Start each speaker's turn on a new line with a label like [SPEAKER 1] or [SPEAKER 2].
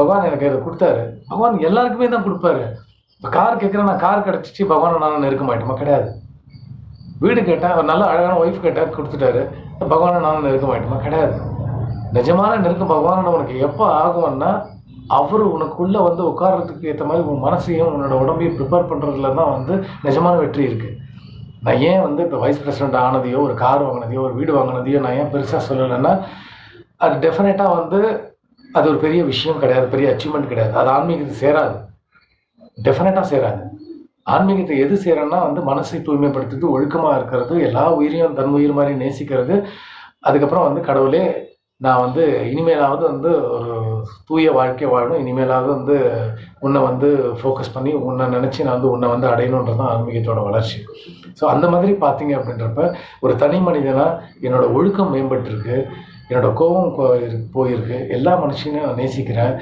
[SPEAKER 1] பகவான் எனக்கு இதை கொடுத்தாரு. பகவான் எல்லாருக்குமே தான் கொடுப்பாரு. இப்போ கார் கேட்குறேன் நான் கார் கிடச்சிச்சு பகவானை நான் நெருக்க மாட்டோமா? கிடையாது. வீடு கேட்டேன் ஒரு நல்ல அழகான ஒய்ஃப் கேட்டால் கொடுத்துட்டாரு. பகவானை நான் நெருக்க மாட்டோமா? கிடையாது. நிஜமான நெருக்கம் பகவான் உனக்கு எப்போ ஆகும்னா அவர் உனக்குள்ளே வந்து உட்கார்றதுக்கு ஏற்ற மாதிரி உன் மனசையும் உன்னோட உடம்பையும் ப்ரிப்பேர் பண்ணுறதுல தான் வந்து நிஜமான வெற்றி இருக்குது நான் ஏன் வந்து இப்போ வைஸ் பிரசிடென்ட் ஆனதையோ ஒரு கார் வாங்கினதையோ ஒரு வீடு வாங்கினதையோ நான் ஏன் பெருசாக சொல்லலைன்னா அது டெஃபினட்டாக வந்து அது ஒரு பெரிய விஷயம் கிடையாது பெரிய அச்சீவ்மெண்ட் கிடையாது. அது ஆன்மீகத்தை சேராது. டெஃபினட்டாக சேராது. ஆன்மீகத்தை எது சேரன்னா வந்து மனசை தூய்மைப்படுத்துறது ஒழுக்கமாக இருக்கிறது எல்லா உயிரையும் தன் உயிர் மாதிரி நேசிக்கிறது. அதுக்கப்புறம் வந்து கடவுளே நான் வந்து இனிமேலாவது வந்து ஒரு தூய வாழ்க்கை வாழணும். இனிமேலாவது வந்து உன்னை வந்து ஃபோக்கஸ் பண்ணி உன்னை நினச்சி நான் வந்து உன்னை வந்து அடையணுன்றது தான் ஆன்மீகத்தோட வளர்ச்சி. ஸோ அந்த மாதிரி பார்த்தீங்க அப்படின்றப்ப ஒரு தனி மனிதனாக என்னோடய ஒழுக்கம் மேம்பட்டிருக்கு. என்னோட கோபம் கோ- போயிருக்கு. எல்லா மனுஷனையும் நான் நேசிக்கிறேன்.